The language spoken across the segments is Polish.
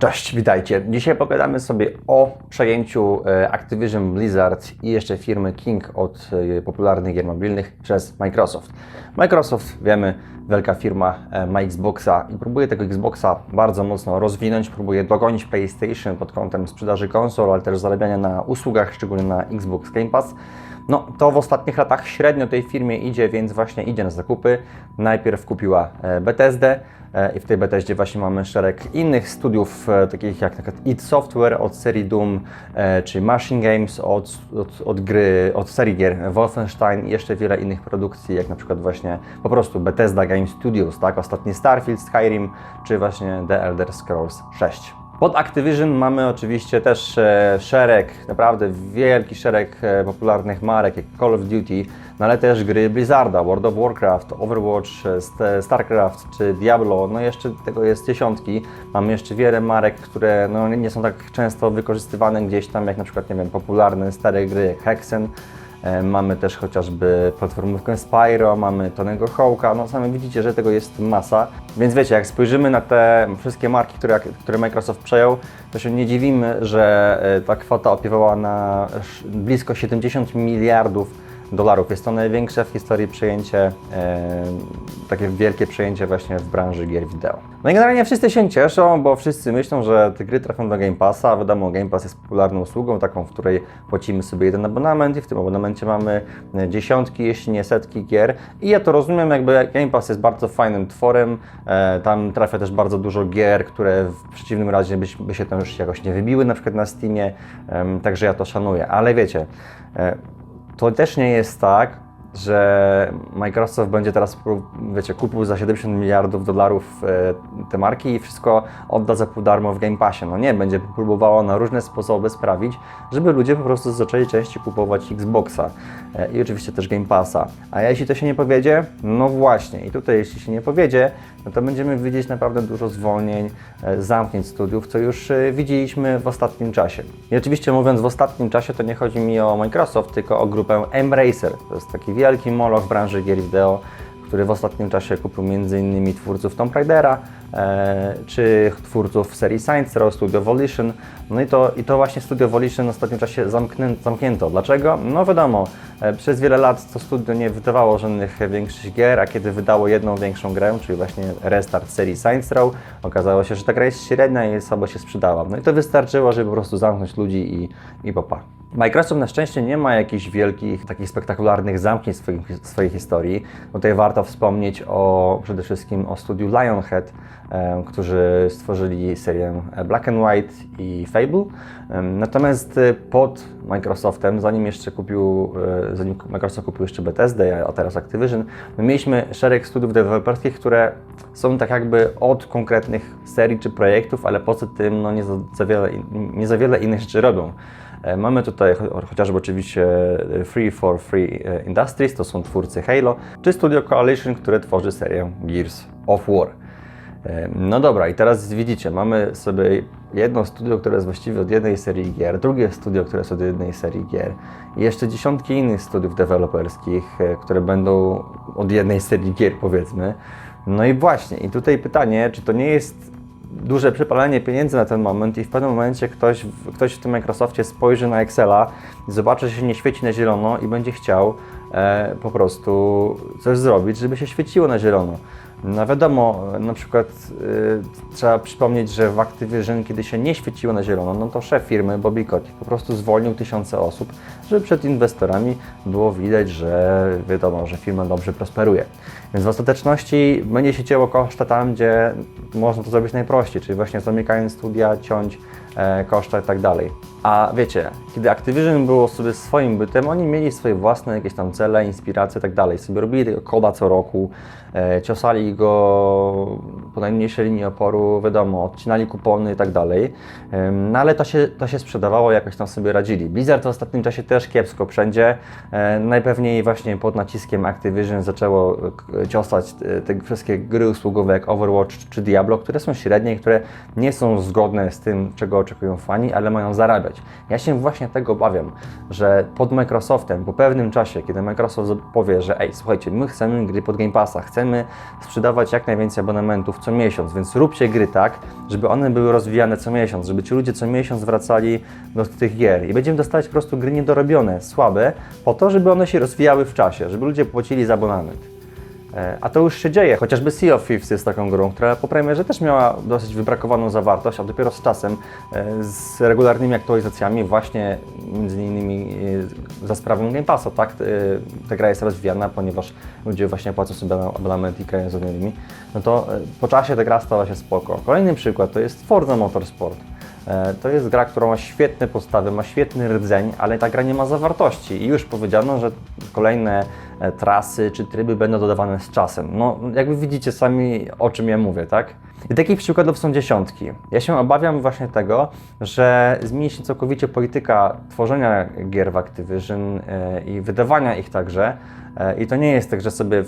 Cześć, witajcie. Dzisiaj pogadamy sobie o przejęciu e, Activision Blizzard i jeszcze firmy King od e, popularnych gier mobilnych przez Microsoft. Microsoft, wiemy, wielka firma e, ma Xboxa i próbuje tego Xboxa bardzo mocno rozwinąć, próbuje dogonić PlayStation pod kątem sprzedaży konsol, ale też zarabiania na usługach, szczególnie na Xbox Game Pass. No, to w ostatnich latach średnio tej firmie idzie, więc właśnie idzie na zakupy. Najpierw kupiła e, Bethesdę e, i w tej Bethesdzie właśnie mamy szereg innych studiów, e, takich jak przykład id Software od serii Doom, czy Machine Games od, od, od gry, od serii gier Wolfenstein i jeszcze wiele innych produkcji, jak na przykład właśnie po prostu Bethesda Game Studios, tak? Ostatni Starfield, Skyrim, czy właśnie The Elder Scrolls 6. Pod Activision mamy oczywiście też e, szereg, naprawdę wielki szereg e, popularnych marek, jak Call of Duty, no ale też gry Blizzarda, World of Warcraft, Overwatch, e, St- StarCraft czy Diablo, no jeszcze tego jest dziesiątki. Mamy jeszcze wiele marek, które no, nie są tak często wykorzystywane gdzieś tam, jak na przykład, nie wiem, popularne stare gry jak Hexen. E, Mamy też chociażby platformówkę Spyro, mamy Tonego Hawka, no sami widzicie, że tego jest masa. Więc wiecie, jak spojrzymy na te wszystkie marki, które, które Microsoft przejął, to się nie dziwimy, że e, ta kwota opiewała na blisko 70 miliardów dolarów. Jest to największe w historii przejęcie, e, takie wielkie przejęcie właśnie w branży gier wideo. No i generalnie wszyscy się cieszą, bo wszyscy myślą, że te gry trafią do Game Passa. Wiadomo, Game Pass jest popularną usługą, taką, w której płacimy sobie jeden abonament i w tym abonamencie mamy e, dziesiątki, jeśli nie setki gier. I ja to rozumiem, jakby Game Pass jest bardzo fajnym tworem. E, tam trafia też bardzo dużo gier, które w przeciwnym razie by, by się tam już jakoś nie wybiły, na przykład na Steamie. Także ja to szanuję. Ale wiecie, to też nie jest tak, że Microsoft będzie teraz, wiecie, kupił za 70 miliardów dolarów e, te marki i wszystko odda za pół darmo w Game Passie. No nie, będzie próbowało na różne sposoby sprawić, żeby ludzie po prostu zaczęli częściej kupować Xboxa e, i oczywiście też Game Passa. A jeśli to się nie powiedzie, no właśnie. I tutaj jeśli się nie powiedzie, no to będziemy widzieć naprawdę dużo zwolnień, e, zamknięć studiów, co już widzieliśmy w ostatnim czasie. I oczywiście mówiąc w ostatnim czasie, to nie chodzi mi o Microsoft, tylko o grupę Embracer. To jest taki wielki moloch branży gier wideo, który w ostatnim czasie kupił m.in. twórców Tomb Raidera, czy twórców serii Saints Row, Studio Volition. No i to, i to właśnie Studio Volition w ostatnim czasie zamknięto. Dlaczego? No wiadomo, e, przez wiele lat to studio nie wydawało żadnych większych gier, a kiedy wydało jedną większą grę, czyli właśnie restart serii Saints Row, okazało się, że ta gra jest średnia i słabo się sprzedała. No i to wystarczyło, żeby po prostu zamknąć ludzi i, i popa. Microsoft na szczęście nie ma jakichś wielkich, takich spektakularnych zamknięć w swojej, historii. Tutaj warto wspomnieć o przede wszystkim o studiu Lionhead, którzy stworzyli serię Black and White i Fable. Natomiast e, pod Microsoftem, zanim jeszcze kupił, e, zanim Microsoft kupił jeszcze Bethesdę, a teraz Activision, my mieliśmy szereg studiów deweloperskich, które są tak jakby od konkretnych serii czy projektów, ale poza tym no, nie, za, wiele, nie za wiele innych rzeczy robią. E, Mamy tutaj cho- chociażby oczywiście e, Free for Free e, Industries, to są twórcy Halo, czy Studio Coalition, które tworzy serię Gears of War. E, No dobra, i teraz widzicie, mamy sobie jedno studio, które jest właściwie od jednej serii gier, drugie studio, które jest od jednej serii gier i jeszcze dziesiątki innych studiów deweloperskich, e, które będą od jednej serii gier powiedzmy. No i właśnie, i tutaj pytanie, czy to nie jest duże przypalenie pieniędzy na ten moment i w pewnym momencie ktoś, ktoś w tym Microsoftie spojrzy na Excela zobaczy, że się nie świeci na zielono i będzie chciał e, po prostu coś zrobić, żeby się świeciło na zielono. No wiadomo, na przykład y, trzeba przypomnieć, że w Activision, kiedy się nie świeciło na zielono, no to szef firmy Bobby Kotick po prostu zwolnił tysiące osób, żeby przed inwestorami było widać, że wiadomo, że firma dobrze prosperuje. Więc w ostateczności będzie się cięło koszta tam, gdzie można to zrobić najprościej, czyli właśnie zamykając studia, ciąć e, koszta i tak dalej. A wiecie, kiedy Activision było sobie swoim bytem, oni mieli swoje własne jakieś tam cele, inspiracje i tak dalej. Sobie robili tego koda co roku, ciosali go po najmniejszej linii oporu, wiadomo, odcinali kupony i tak dalej. No ale to się, to się sprzedawało, jakoś tam sobie radzili. Blizzard w ostatnim czasie też kiepsko wszędzie. E, najpewniej właśnie pod naciskiem Activision zaczęło e, ciosać e, te wszystkie gry usługowe jak Overwatch czy Diablo, które są średnie które nie są zgodne z tym, czego oczekują fani, ale mają zarabiać. Ja się właśnie tego obawiam, że pod Microsoftem po pewnym czasie, kiedy Microsoft powie, że ej, słuchajcie, my chcemy gry pod Game Passa, chcemy sprzedawać jak najwięcej abonamentów co miesiąc, więc róbcie gry tak, żeby one były rozwijane co miesiąc, żeby ci ludzie co miesiąc wracali do tych gier i będziemy dostawać po prostu gry niedorobione, słabe, po to, żeby one się rozwijały w czasie, żeby ludzie płacili za abonament. E, A to już się dzieje, chociażby Sea of Thieves jest taką grą, która po premierze też miała dosyć wybrakowaną zawartość, a dopiero z czasem, e, z regularnymi aktualizacjami, właśnie między innymi e, za sprawą Game Passa, tak, ta gra jest rozwijana, ponieważ ludzie właśnie płacą sobie abonament i grają z innymi, no to po czasie ta gra stała się spoko. Kolejny przykład to jest Forza Motorsport. E, To jest gra, która ma świetne postawy, ma świetny rdzeń, ale ta gra nie ma zawartości. I już powiedziano, że kolejne e, trasy czy tryby będą dodawane z czasem. No, jakby widzicie sami, o czym ja mówię, tak? I takich przykładów są dziesiątki. Ja się obawiam właśnie tego, że zmieni się całkowicie polityka tworzenia gier w Activision e, i wydawania ich także. E, I to nie jest tak, że sobie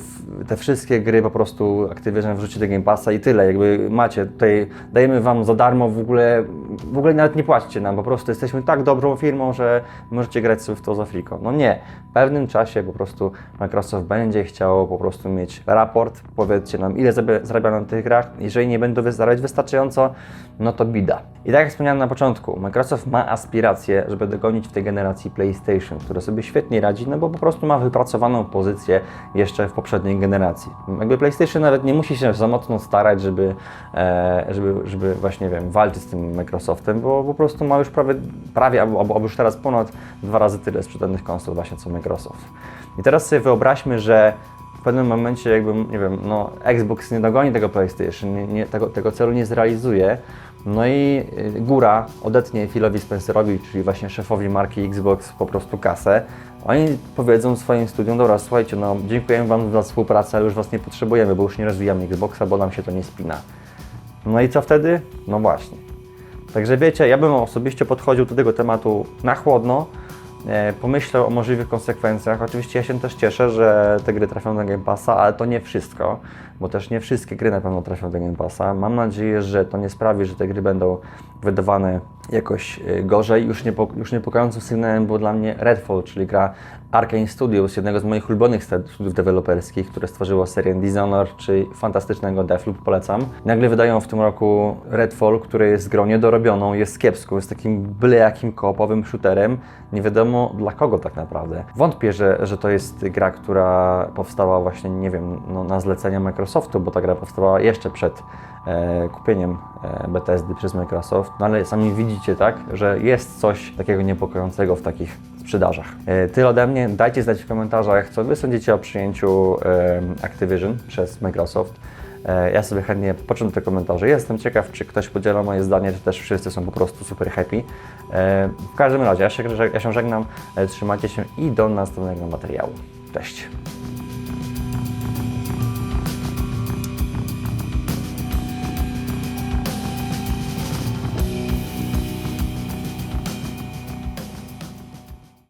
te wszystkie gry po prostu Activision wrzuci do Game Passa i tyle. Jakby macie tutaj, dajemy Wam za darmo w ogóle, w ogóle nawet nie płacicie nam, po prostu jesteśmy tak dobrą firmą, że możecie grać sobie w to za friko. No nie. W pewnym czasie po prostu Microsoft będzie chciało po prostu mieć raport, powiedzcie nam ile zarabia- na tych grach. Jeżeli nie będą zarabiać wystarczająco, no to bida. I tak jak wspomniałem na początku, Microsoft ma aspiracje, żeby dogonić w tej generacji PlayStation, które sobie świetnie radzi, no bo po prostu ma wypracowaną pozycję jeszcze w poprzedniej generacji. Jakby PlayStation nawet nie musi się za mocno starać, żeby, e, żeby, żeby właśnie, wiem, walczyć z tym Microsoftem, bo po prostu ma już prawie, prawie albo, albo już teraz ponad dwa razy tyle sprzedanych konsol właśnie co Microsoft. I teraz sobie wyobraźmy, że w pewnym momencie jakby, nie wiem, no Xbox nie dogoni tego PlayStation, nie, nie, tego, tego celu nie zrealizuje, no i y, góra odetnie Philowi Spencerowi, czyli właśnie szefowi marki Xbox po prostu kasę. Oni powiedzą swoim studiom, dobra, słuchajcie, no dziękujemy Wam za współpracę, ale już Was nie potrzebujemy, bo już nie rozwijamy Xboxa, bo nam się to nie spina. No i co wtedy? No właśnie. Także wiecie, ja bym osobiście podchodził do tego tematu na chłodno, e, pomyślał o możliwych konsekwencjach. Oczywiście ja się też cieszę, że te gry trafią do Game Passa, ale to nie wszystko, bo też nie wszystkie gry na pewno trafią do Game Passa. Mam nadzieję, że to nie sprawi, że te gry będą wydawane jakoś e, gorzej. Już, niepo, już niepokojącym sygnałem było dla mnie Redfall, czyli gra Arkane Studios, jednego z moich ulubionych studiów deweloperskich, które stworzyło serię Dishonored czy fantastycznego Deathloop, polecam. Nagle wydają w tym roku Redfall, który jest grą niedorobioną, jest kiepską, jest takim byle jakim koopowym shooterem. Nie wiadomo dla kogo tak naprawdę. Wątpię, że, że to jest gra, która powstała właśnie, nie wiem, no, na zlecenie Microsoftu, bo ta gra powstała jeszcze przed e, kupieniem e, Bethesdy przez Microsoft. No ale sami widzicie, tak, że jest coś takiego niepokojącego w takich sprzedażach. E, Tyle ode mnie. Dajcie znać w komentarzach, co Wy sądzicie o przyjęciu e, Activision przez Microsoft. E, Ja sobie chętnie poczytam te komentarze. Jestem ciekaw, czy ktoś podziela moje zdanie, czy też wszyscy są po prostu super happy. E, W każdym razie, ja się, ja się żegnam, e, trzymajcie się i do następnego materiału. Cześć!